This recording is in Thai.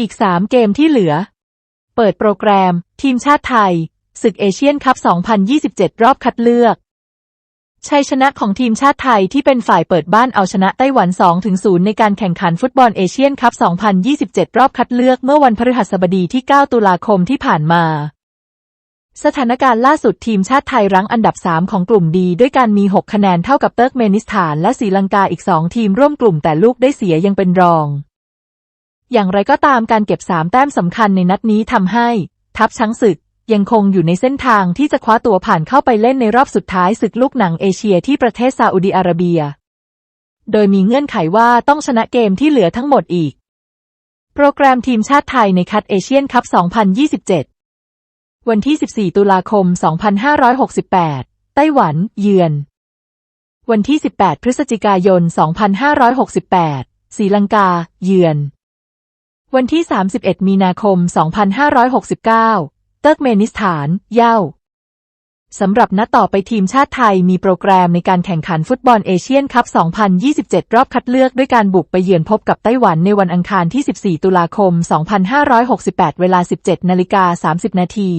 อีก3เกมที่เหลือ เปิดโปรแกรม ทีมชาติไทย ศึกเอเชียนคัพ 2027 รอบคัดเลือก ชัยชนะของทีมชาติไทยที่เป็นฝ่ายเปิดบ้านเอาชนะไต้หวัน 2-0 ในการแข่งขันฟุตบอลเอเชียนคัพ 2027 รอบคัดเลือกเมื่อวันพฤหัสบดีที่ 9 ตุลาคมที่ผ่านมาสถานการณ์ล่าสุดทีมชาติไทยรั้งอันดับ 3 ของกลุ่มดี ด้วยการมี 6 คะแนนเท่ากับเติร์กเมนิสถานและศรีลังกาอีก 2 ทีมร่วมกลุ่มแต่ลูกได้เสียยังเป็นรอง อย่างไรก็ตามการเก็บ3แต้มสำคัญในนัดนี้ทำให้ ทัพช้างศึกยังคงอยู่ในเส้นทางที่จะคว้าตัวผ่านเข้าไปเล่นในรอบสุดท้ายศึกลูกหนังเอเชียที่ประเทศซาอุดิอาระเบีย โดยมีเงื่อนไขว่าต้องชนะเกมที่เหลือทั้งหมดอีก โปรแกรมทีมชาติไทยในคัดเอเชียนคัพ 2027 วันที่ 14 ตุลาคม 2568 ไต้หวัน เยือน วันที่ 18 พฤศจิกายน 2568 ศรีลังกา เยือน วันที่ 31 มีนาคม 2569 เติร์กเมนิสถาน เย่าสำหรับนัดต่อไปทีมชาติไทยมีโปรแกรมในการแข่งขันฟุตบอลเอเชียนคัพ 2027 รอบคัดเลือกด้วยการบุกไปเยือนพบกับไต้หวันในวันอังคารที่ 14 ตุลาคม 2568 เวลา 17 นาฬิกา 30 นาที